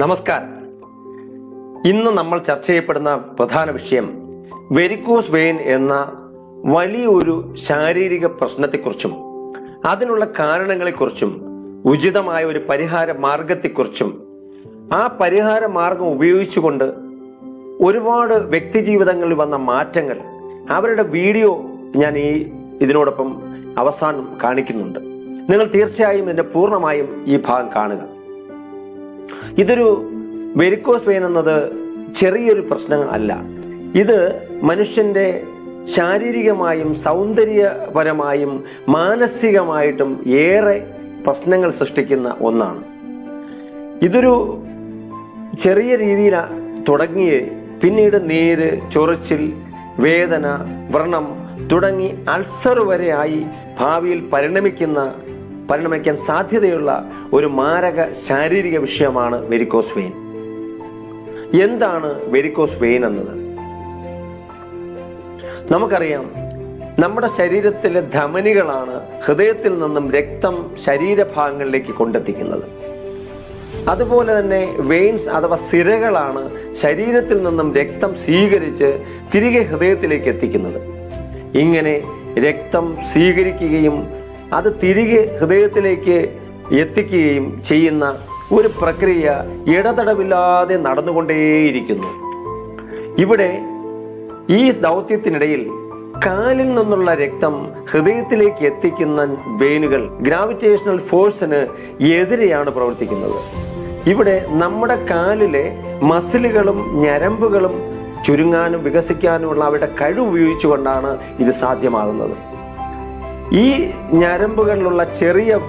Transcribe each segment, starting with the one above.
നമസ്കാരം ഇന്ന് നമ്മൾ ചർച്ച ചെയ്യപ്പെടുന്ന പ്രധാന വിഷയം വെരിക്കോസ് വെയിൻ എന്ന വലിയൊരു ശാരീരിക പ്രശ്നത്തെക്കുറിച്ചും അതിനുള്ള കാരണങ്ങളെക്കുറിച്ചും ഉചിതമായ ഒരു പരിഹാര മാർഗത്തെക്കുറിച്ചും ആ പരിഹാര മാർഗം ഉപയോഗിച്ചുകൊണ്ട് ഒരുപാട് വ്യക്തി ജീവിതങ്ങളിൽ വന്ന മാറ്റങ്ങൾ അവരുടെ വീഡിയോ ഞാൻ ഈ ഇതിനോടൊപ്പം അവസാനം കാണിക്കുന്നുണ്ട്. നിങ്ങൾ തീർച്ചയായും ഇതിന്റെ പൂർണമായും ഈ ഭാഗം കാണുക. ഇതൊരു വെരിക്കോസ് വെയിൻ എന്നത് ചെറിയൊരു പ്രശ്നം അല്ല. ഇത് മനുഷ്യന്റെ ശാരീരികമായും സൗന്ദര്യപരമായും മാനസികമായിട്ടും ഏറെ പ്രശ്നങ്ങൾ സൃഷ്ടിക്കുന്ന ഒന്നാണ്. ഇതൊരു ചെറിയ രീതിയിൽ തുടങ്ങി പിന്നീട് നീര് ചൊറിച്ചിൽ വേദന വ്രണം തുടങ്ങി അൾസർ വരെയായി ഭാവിയിൽ പരിണമിക്കുന്ന പരിണമിക്കാൻ സാധ്യതയുള്ള ഒരു മാരക ശാരീരിക വിഷയമാണ് വെരിക്കോസ് വെയിൻ. എന്താണ് വെരിക്കോസ് വെയിൻ എന്നത്? നമുക്കറിയാം നമ്മുടെ ശരീരത്തിലെ ധമനികളാണ് ഹൃദയത്തിൽ നിന്നും രക്തം ശരീരഭാഗങ്ങളിലേക്ക് കൊണ്ടെത്തിക്കുന്നത്. അതുപോലെ തന്നെ വെയിൻസ് അഥവാ സിരകളാണ് ശരീരത്തിൽ നിന്നും രക്തം സ്വീകരിച്ച് തിരികെ ഹൃദയത്തിലേക്ക് എത്തിക്കുന്നത്. ഇങ്ങനെ രക്തം സ്വീകരിക്കുകയും അത് തിരികെ ഹൃദയത്തിലേക്ക് എത്തിക്കുകയും ചെയ്യുന്ന ഒരു പ്രക്രിയ ഇടതടവില്ലാതെ നടന്നുകൊണ്ടേയിരിക്കുന്നു. ഇവിടെ ഈ ദൗത്യത്തിനിടയിൽ കാലിൽ നിന്നുള്ള രക്തം ഹൃദയത്തിലേക്ക് എത്തിക്കുന്ന വെയിനുകൾ ഗ്രാവിറ്റേഷണൽ ഫോഴ്സിന് എതിരെയാണ് പ്രവർത്തിക്കുന്നത്. ഇവിടെ നമ്മുടെ കാലിലെ മസിലുകളും ഞരമ്പുകളും ചുരുങ്ങാനും വികസിക്കാനുമുള്ള അവരുടെ കഴിവ് ഉപയോഗിച്ചുകൊണ്ടാണ് ഇത് സാധ്യമാകുന്നത്. ഈ ഞരമ്പുകളിലുള്ള ചെറിയ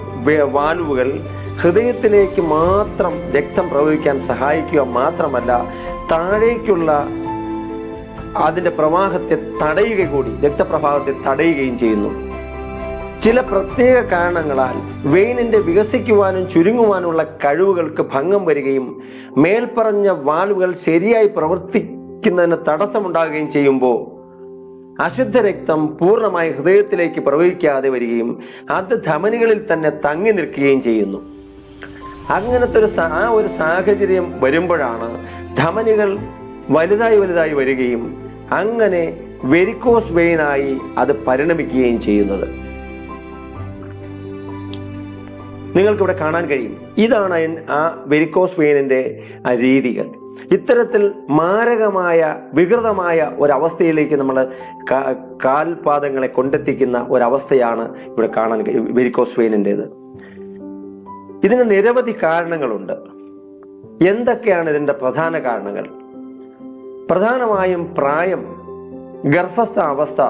വാൽവുകൾ ഹൃദയത്തിലേക്ക് മാത്രം രക്തം പ്രവഹിക്കാൻ സഹായിക്കുക മാത്രമല്ല താഴേക്കുള്ള അതിന്റെ പ്രവാഹത്തെ തടയുക കൂടി രക്തപ്രവാഹത്തെ തടയുകയും ചെയ്യുന്നു. ചില പ്രത്യേക കാരണങ്ങളാൽ വെയിനിന്റെ വികസിക്കുവാനും ചുരുങ്ങുവാനുമുള്ള കഴിവുകൾക്ക് ഭംഗം വരികയും മേൽപ്പറഞ്ഞ വാൽവുകൾ ശരിയായി പ്രവർത്തിക്കുന്നതിന് തടസ്സമുണ്ടാകുകയും ചെയ്യുമ്പോൾ അശുദ്ധ രക്തം പൂർണമായി ഹൃദയത്തിലേക്ക് പ്രവഹിക്കാതെ വരികയും അത് ധമനികളിൽ തന്നെ തങ്ങി നിൽക്കുകയും ചെയ്യുന്നു. അങ്ങനത്തെ ഒരു ആ ഒരു സാഹചര്യം വരുമ്പോഴാണ് ധമനികൾ വലുതായി വലുതായി വരികയും അങ്ങനെ വെരിക്കോസ് വെയിനായി അത് പരിണമിക്കുകയും ചെയ്യുന്നത്. നിങ്ങൾക്കിവിടെ കാണാൻ കഴിയും. ഇതാണ് ആ വെരിക്കോസ് വെയിനിന്റെ രീതികൾ. ഇത്തരത്തിൽ മാരകമായ വികൃതമായ ഒരവസ്ഥയിലേക്ക് നമ്മൾ കാൽപാദങ്ങളെ കൊണ്ടെത്തിക്കുന്ന ഒരവസ്ഥയാണ് ഇവിടെ കാണാൻ കഴിയും വെരിക്കോസ് വെയിനിന്റെത് ഇതിന് നിരവധി കാരണങ്ങളുണ്ട്. എന്തൊക്കെയാണ് ഇതിന്റെ പ്രധാന കാരണങ്ങൾ? പ്രധാനമായും പ്രായം ഗർഭസ്ഥ അവസ്ഥ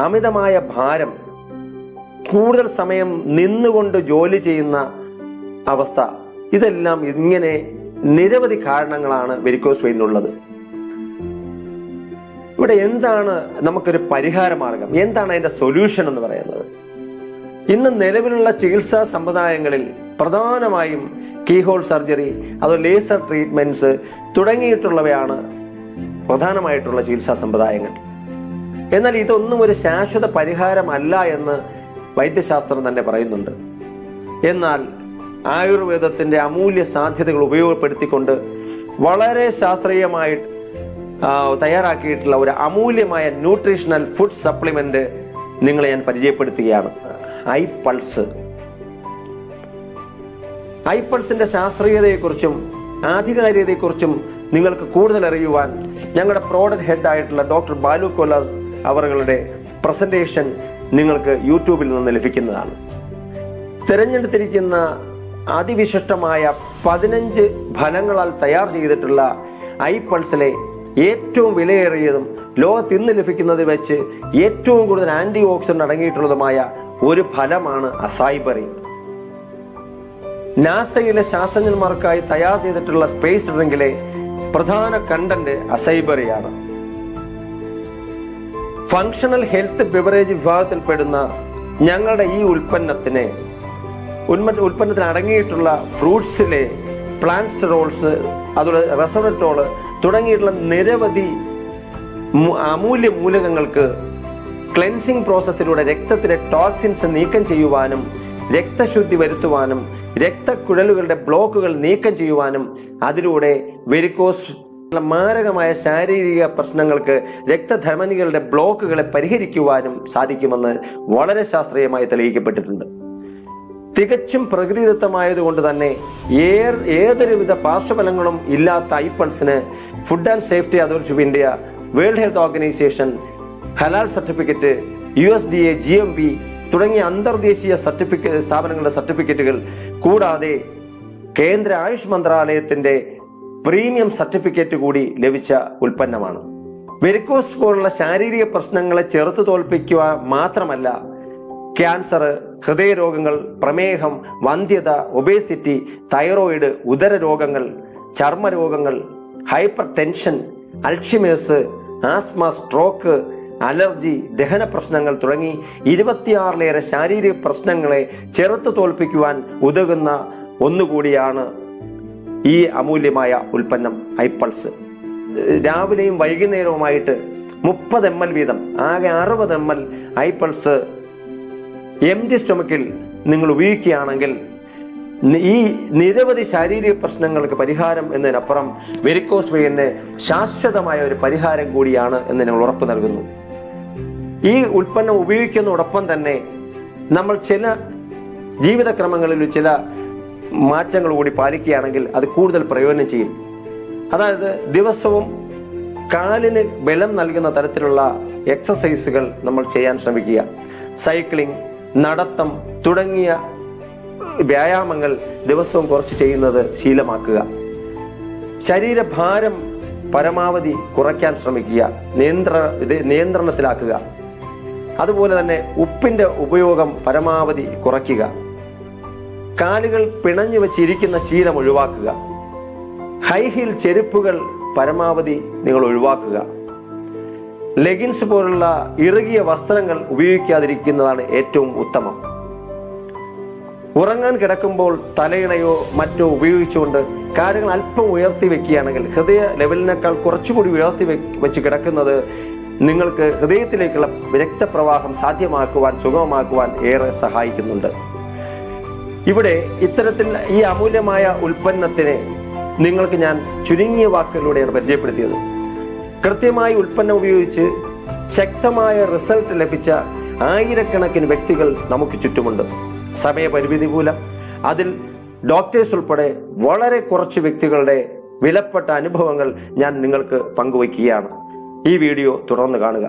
അമിതമായ ഭാരം കൂടുതൽ സമയം നിന്നുകൊണ്ട് ജോലി ചെയ്യുന്ന അവസ്ഥ. ഇതെല്ലാം ഇങ്ങനെ നിരവധി കാരണങ്ങളാണ് വെരിക്കോസ് വെയിനുള്ളത് ഇവിടെ എന്താണ് നമുക്കൊരു പരിഹാര മാർഗം എന്താണ് അതിന്റെ സൊല്യൂഷൻ എന്ന് പറയുന്നത്? ഇന്ന് നിലവിലുള്ള ചികിത്സാ സമ്പ്രദായങ്ങളിൽ പ്രധാനമായും കീഹോൾ സർജറി അതോ ലേസർ ട്രീറ്റ്മെന്റ്സ് തുടങ്ങിയിട്ടുള്ളവയാണ് പ്രധാനമായിട്ടുള്ള ചികിത്സാ സമ്പ്രദായങ്ങൾ. എന്നാൽ ഇതൊന്നും ഒരു ശാശ്വത പരിഹാരമല്ല എന്ന് വൈദ്യശാസ്ത്രം തന്നെ പറയുന്നുണ്ട്. എന്നാൽ ആയുർവേദത്തിന്റെ അമൂല്യ സാധ്യതകൾ ഉപയോഗപ്പെടുത്തിക്കൊണ്ട് വളരെ ശാസ്ത്രീയമായി തയ്യാറാക്കിയിട്ടുള്ള ഒരു അമൂല്യമായ ന്യൂട്രീഷണൽ ഫുഡ് സപ്ലിമെന്റ് നിങ്ങളെ ഞാൻ പരിചയപ്പെടുത്തുകയാണ്. I pulse. ഐ പൾസിന്റെ ശാസ്ത്രീയതയെക്കുറിച്ചും ആധികാരികതയെക്കുറിച്ചും നിങ്ങൾക്ക് കൂടുതൽ അറിയുവാൻ ഞങ്ങളുടെ പ്രോഡക്റ്റ് ഹെഡ് ആയിട്ടുള്ള ഡോക്ടർ ബാലു കൊല്ലർ അവരുടെ പ്രസന്റേഷൻ നിങ്ങൾക്ക് യൂട്യൂബിൽ നിന്ന് ലഭിക്കുന്നതാണ്. തിരഞ്ഞെടുത്തിരിക്കുന്ന അതിവിശിഷ്ടമായ പതിനഞ്ച് ഫലങ്ങളാൽ തയ്യാർ ചെയ്തിട്ടുള്ള ഐ പൾസിലെ ഏറ്റവും വിലയേറിയതും ലോകത്ത് ഇന്ന് ലഭിക്കുന്നത് വെച്ച് ഏറ്റവും കൂടുതൽ ആന്റി ഓക്സിഡന്റ് അടങ്ങിയിട്ടുള്ളതുമായ ഒരു ഫലമാണ് അസായിബറി. നാസയിലെ ശാസ്ത്രജ്ഞന്മാർക്കായി തയ്യാർ ചെയ്തിട്ടുള്ള സ്പേസ് ഡ്രിങ്കിലെ പ്രധാന കണ്ടന്റ് അസൈബറിയാണ് ഫങ്ഷണൽ ഹെൽത്ത് ബിവറേജ് വിഭാഗത്തിൽപ്പെടുന്ന ഞങ്ങളുടെ ഈ ഉൽപ്പന്നത്തിന് ഉന്മ ഉൽപ്പന്നത്തിന് അടങ്ങിയിട്ടുള്ള ഫ്രൂട്ട്സിലെ പ്ലാൻസ്റ്ററോൾസ് അതുപോലെ റെസവറ്റോൾ തുടങ്ങിയിട്ടുള്ള നിരവധി അമൂല്യ മൂലകങ്ങൾക്ക് ക്ലെൻസിങ് പ്രോസസ്സിലൂടെ രക്തത്തിലെ ടോക്സിൻസ് നീക്കം ചെയ്യുവാനും രക്തശുദ്ധി വരുത്തുവാനും രക്തക്കുഴലുകളുടെ ബ്ലോക്കുകൾ നീക്കം ചെയ്യുവാനും അതിലൂടെ വെരിക്കോസ് മാരകമായ ശാരീരിക പ്രശ്നങ്ങൾക്ക് രക്തധമനികളുടെ ബ്ലോക്കുകളെ പരിഹരിക്കുവാനും സാധിക്കുമെന്ന് വളരെ ശാസ്ത്രീയമായി തെളിയിക്കപ്പെട്ടിട്ടുണ്ട്. തികച്ചും പ്രകൃതിദത്തമായതുകൊണ്ട് തന്നെ ഏതൊരുവിധ പാർശ്വഫലങ്ങളും ഇല്ലാത്ത ഐപ്പൺസിന് food and safety authority of India world health organisation Halaal certificate U S D A G M B തുടങ്ങിയ അന്തർദേശീയ സർട്ടിഫിക്കറ്റ് സ്ഥാപനങ്ങളുടെ സർട്ടിഫിക്കറ്റുകൾ കൂടാതെ കേന്ദ്ര ആയുഷ് മന്ത്രാലയത്തിന്റെ പ്രീമിയം സർട്ടിഫിക്കറ്റ് കൂടി ലഭിച്ച ഉൽപ്പന്നമാണ്. വെരിക്കോസ് പോലുള്ള ശാരീരിക പ്രശ്നങ്ങളെ ചെറുത്തു തോൽപ്പിക്കുക മാത്രമല്ല ക്യാൻസർ ഹൃദയരോഗങ്ങൾ പ്രമേഹം വന്ധ്യത ഒബേസിറ്റി തൈറോയിഡ് ഉദര രോഗങ്ങൾ ചർമ്മരോഗങ്ങൾ hypertension Alzheimer's asthma stroke allergy ദഹന പ്രശ്നങ്ങൾ തുടങ്ങി ഇരുപത്തിയാറിലേറെ ശാരീരിക പ്രശ്നങ്ങളെ ചെറുത്തു തോൽപ്പിക്കുവാൻ ഉതകുന്ന ഒന്നുകൂടിയാണ് ഈ അമൂല്യമായ ഉൽപ്പന്നം ഐപ്പൾസ് രാവിലെയും വൈകുന്നേരവുമായിട്ട് മുപ്പത് എം എൽ വീതം ആകെ അറുപത് M L iPulse M G സ്റ്റൊമക്കിൽ നിങ്ങൾ ഉപയോഗിക്കുകയാണെങ്കിൽ ഈ നിരവധി ശാരീരിക പ്രശ്നങ്ങൾക്ക് പരിഹാരം എന്നതിനപ്പുറം വെരിക്കോസ് വെയിന് ശാശ്വതമായ ഒരു പരിഹാരം കൂടിയാണ് എന്ന് ഞങ്ങൾ ഉറപ്പ് നൽകുന്നു. ഈ ഉൽപ്പന്നം ഉപയോഗിക്കുന്നതോടൊപ്പം തന്നെ നമ്മൾ ചില ജീവിതക്രമങ്ങളിൽ ചില മാറ്റങ്ങൾ കൂടി പാലിക്കുകയാണെങ്കിൽ അത് കൂടുതൽ പ്രയോജനം ചെയ്യും. അതായത് ദിവസവും കാലിന് ബലം നൽകുന്ന തരത്തിലുള്ള എക്സസൈസുകൾ നമ്മൾ ചെയ്യാൻ ശ്രമിക്കുക. സൈക്ലിംഗ് നടത്തം തുടങ്ങിയ വ്യായാമങ്ങൾ ദിവസവും കുറച്ച് ചെയ്യുന്നത് ശീലമാക്കുക. ശരീരഭാരം പരമാവധി കുറയ്ക്കാൻ ശ്രമിക്കുക. നിയന്ത്ര നിയന്ത്രണത്തിലാക്കുക. അതുപോലെ തന്നെ ഉപ്പിന്റെ ഉപയോഗം പരമാവധി കുറയ്ക്കുക. കാലുകൾ പിണഞ്ഞു വെച്ചിരിക്കുന്ന ശീലം ഒഴിവാക്കുക. ഹൈ ഹീൽ ചെരുപ്പുകൾ പരമാവധി നിങ്ങൾ ഒഴിവാക്കുക. ലെഗിൻസ് പോലുള്ള ഇറുകിയ വസ്ത്രങ്ങൾ ഉപയോഗിക്കാതിരിക്കുന്നതാണ് ഏറ്റവും ഉത്തമം. ഉറങ്ങാൻ കിടക്കുമ്പോൾ തലയിണയോ മറ്റോ ഉപയോഗിച്ചുകൊണ്ട് കാര്യങ്ങൾ അല്പം ഉയർത്തി വെക്കുകയാണെങ്കിൽ ഹൃദയ ലെവലിനേക്കാൾ കുറച്ചുകൂടി ഉയർത്തി വെച്ച് കിടക്കുന്നത് നിങ്ങൾക്ക് ഹൃദയത്തിലേക്കുള്ള രക്തപ്രവാഹം സാധ്യമാക്കുവാൻ സുഗമമാക്കുവാൻ ഏറെ സഹായിക്കുന്നുണ്ട്. ഇവിടെ ഇത്തരത്തിൽ ഈ അമൂല്യമായ ഉൽപ്പന്നത്തിനെ നിങ്ങൾക്ക് ഞാൻ ചുരുങ്ങിയ വാക്കുകളിലൂടെയാണ് പരിചയപ്പെടുത്തിയത്. കൃത്യമായി ഉൽപ്പന്നം ഉപയോഗിച്ച് ശക്തമായ റിസൾട്ട് ലഭിച്ച ആയിരക്കണക്കിന് വ്യക്തികൾ നമുക്ക് ചുറ്റുമുണ്ട്. സമയപരിമിതി മൂലം അതിൽ ഡോക്ടേഴ്സ് ഉൾപ്പെടെ വളരെ കുറച്ച് വ്യക്തികളുടെ വിലപ്പെട്ട അനുഭവങ്ങൾ ഞാൻ നിങ്ങൾക്ക് പങ്കുവയ്ക്കുകയാണ്. ഈ വീഡിയോ തുടർന്ന് കാണുക.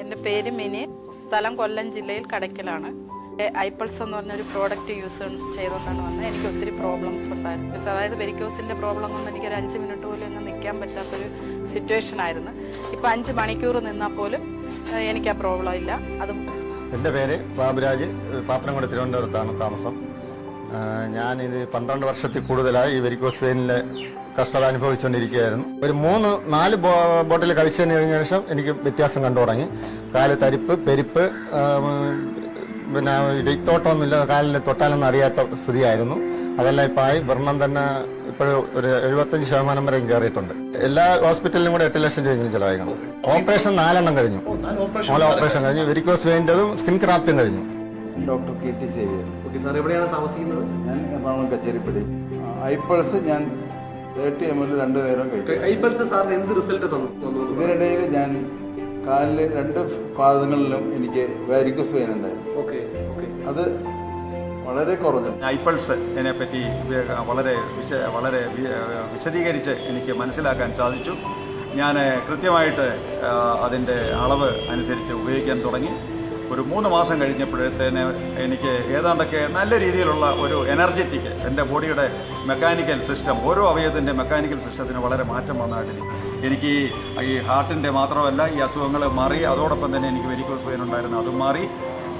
എന്റെ പേര് മിനി. സ്ഥലം കൊല്ലം ജില്ലയിൽ കടയ്ക്കലാണ്. ഐപ്പിൾസ് എന്ന് പറഞ്ഞൊരു പ്രോഡക്റ്റ് യൂസ് ചെയ്തുകൊണ്ടാണ് വന്നത്. എനിക്ക് ഒത്തിരി പ്രോബ്ലംസ് ഉണ്ടായിരുന്നു. അതായത് വെരിക്കോസിന്റെ പ്രോബ്ലം കൊണ്ട് എനിക്ക് ഒരു അഞ്ച് മിനിറ്റ് പോലും അങ്ങ് നിൽക്കാൻ പറ്റാത്തൊരു സിറ്റുവേഷൻ ആയിരുന്നു. ഇപ്പോൾ അഞ്ച് മണിക്കൂർ നിന്നാൽ പോലും എനിക്ക് ആ പ്രോബ്ലം ഇല്ല. അത് എന്റെ പേര് ബാബുരാജ് പാപ്പനംകുടി തിരുവനന്തപുരത്താണ് താമസം. ഞാൻ ഞാനിത് പന്ത്രണ്ട് വർഷത്തിൽ കൂടുതലായി ഈ വെരിക്കോസ് വെയിനിലെ കഷ്ടത അനുഭവിച്ചുകൊണ്ടിരിക്കുകയായിരുന്നു. ഒരു മൂന്ന് നാല് ബോട്ടിൽ കഴിച്ചതിന് കഴിഞ്ഞ ശേഷം എനിക്ക് വ്യത്യാസം കണ്ടു തുടങ്ങി കാൽ തരിപ്പ് പെരിപ്പ് പിന്നെ രക്തോട്ടമൊന്നുമില്ല കാലിൽ തൊട്ടാലൊന്നും അറിയാത്ത സ്ഥിതിയായിരുന്നു. അതെല്ലാം ഇപ്പോൾ ആയി. ഭരണം തന്നെ ഇപ്പോഴും ഒരു എഴുപത്തഞ്ച് ശതമാനം വരെ കയറിയിട്ടുണ്ട് എല്ലാ ഹോസ്പിറ്റലിലും കൂടെ എട്ട് ലക്ഷം രൂപയെങ്കിലും ചിലവായിക്കണം. ഓപ്പറേഷൻ നാലെണ്ണം കഴിഞ്ഞു. നാല് ഓപ്പറേഷൻ. കഴിഞ്ഞു. വെരിക്കോസ് വെയിന്റെതും സ്കിൻ ക്രാഫ്റ്റും കഴിഞ്ഞു. Doctor K T Xavier okay sir എവിടെയാണ് താമസിക്കുന്നത്? ഞാൻ എറണാകുളം കച്ചേരിപ്പടി ഐപ്പൾസ് ഞാൻ തേർട്ടി എം എൽ രണ്ട് നേരം കഴിക്കും. ഐപ്പൾസ് സാറിന് എന്ത് റിസൾട്ട് തന്നു? ഇതിനിടയിൽ ഞാൻ കാലിൽ രണ്ട് പാദങ്ങളിലും എനിക്ക് വാരിക്കസ് വെയിൻ ഓക്കെ അത് വളരെ കുറഞ്ഞു. ഐപ്പൾസ് എന്നെ പറ്റി വളരെ വിശ വളരെ വിശദീകരിച്ച് എനിക്ക് മനസ്സിലാക്കാൻ സാധിച്ചു. ഞാൻ കൃത്യമായിട്ട് അതിന്റെ അളവ് അനുസരിച്ച് ഉപയോഗിക്കാൻ തുടങ്ങി. ഒരു മൂന്ന് മാസം കഴിഞ്ഞപ്പോഴത്തേന് എനിക്ക് ഏതാണ്ടൊക്കെ നല്ല രീതിയിലുള്ള ഒരു എനർജറ്റിക് എന്റെ ബോഡിയുടെ മെക്കാനിക്കൽ സിസ്റ്റം ഓരോ അവയവത്തിന്റെ മെക്കാനിക്കൽ സിസ്റ്റത്തിന് വളരെ മാറ്റം വന്നതായിട്ട് എനിക്ക് ഈ ഹാർട്ടിന്റെ മാത്രമല്ല ഈ അസുഖങ്ങൾ മാറി. അതോടൊപ്പം തന്നെ എനിക്ക് വെരിക്കോസ് വെയിൻ ഉണ്ടായിരുന്നു അതും മാറി.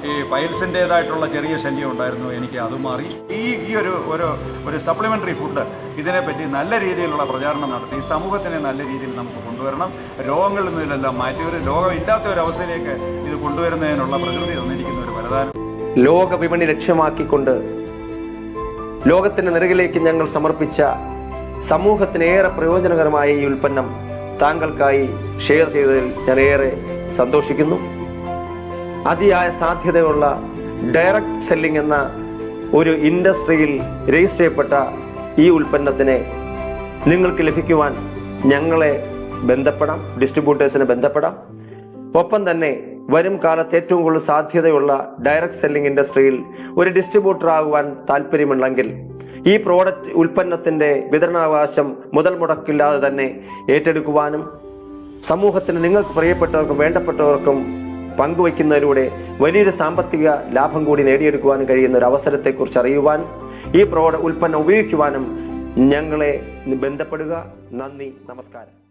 ഈ പൈൽസിന്റേതായിട്ടുള്ള ചെറിയ ശല്യം ഉണ്ടായിരുന്നു എനിക്ക് അത് മാറി. ഈ ഈ ഒരു ഒരു ഒരു സപ്ലിമെന്ററി ഫുഡ് ഇതിനെപ്പറ്റി നല്ല രീതിയിലുള്ള പ്രചാരണം നടത്തി. സമൂഹത്തിനെ നല്ല രീതിയിൽ നമുക്ക് കൊണ്ടുവരണം. രോഗങ്ങളിൽ നിന്നെല്ലാം മാറ്റി. ഒരു രോഗമില്ലാത്ത ഒരു അവസ്ഥയിലേക്ക് ഇത് കൊണ്ടുവരുന്നതിനുള്ള പ്രകൃതി തന്നിരിക്കുന്ന ഒരു വരദാനം. ലോക വിപണി ലക്ഷ്യമാക്കിക്കൊണ്ട് ലോകത്തിന്റെ നിറകിലേക്ക് ഞങ്ങൾ സമർപ്പിച്ച സമൂഹത്തിന് ഏറെ പ്രയോജനകരമായ ഈ ഉൽപ്പന്നം താങ്കൾക്കായി ഷെയർ ചെയ്തതിൽ ഞാൻ ഏറെ സന്തോഷിക്കുന്നു. അതിയായ സാധ്യതയുള്ള ഡയറക്റ്റ് സെല്ലിംഗ് എന്ന ഒരു ഇൻഡസ്ട്രിയിൽ രജിസ്റ്റർ ചെയ്യപ്പെട്ട ഈ ഉൽപ്പന്നത്തിനെ നിങ്ങൾക്ക് ലഭിക്കുവാൻ ഞങ്ങളെ ബന്ധപ്പെടാം ഡിസ്ട്രിബ്യൂട്ടേഴ്സിനെ ബന്ധപ്പെടാം. ഒപ്പം തന്നെ വരും കാലത്ത് ഏറ്റവും കൂടുതൽ സാധ്യതയുള്ള ഡയറക്റ്റ് സെല്ലിംഗ് ഇൻഡസ്ട്രിയിൽ ഒരു ഡിസ്ട്രിബ്യൂട്ടർ ആകുവാൻ താല്പര്യമുണ്ടെങ്കിൽ ഈ പ്രോഡക്റ്റ് ഉൽപ്പന്നത്തിന്റെ വിതരണാവകാശം മുതൽ മുടക്കില്ലാതെ തന്നെ ഏറ്റെടുക്കുവാനും സമൂഹത്തിന് നിങ്ങൾക്ക് പ്രിയപ്പെട്ടവർക്കും വേണ്ടപ്പെട്ടവർക്കും പങ്കുവയ്ക്കുന്നതിലൂടെ വലിയൊരു സാമ്പത്തിക ലാഭം കൂടി നേടിയെടുക്കുവാനും കഴിയുന്ന ഒരു അവസരത്തെക്കുറിച്ച് അറിയുവാൻ ഈ പ്രോഡ ഉൽപ്പന്നം ഉപയോഗിക്കുവാനും ഞങ്ങളെ ബന്ധപ്പെടുക. നന്ദി നമസ്കാരം.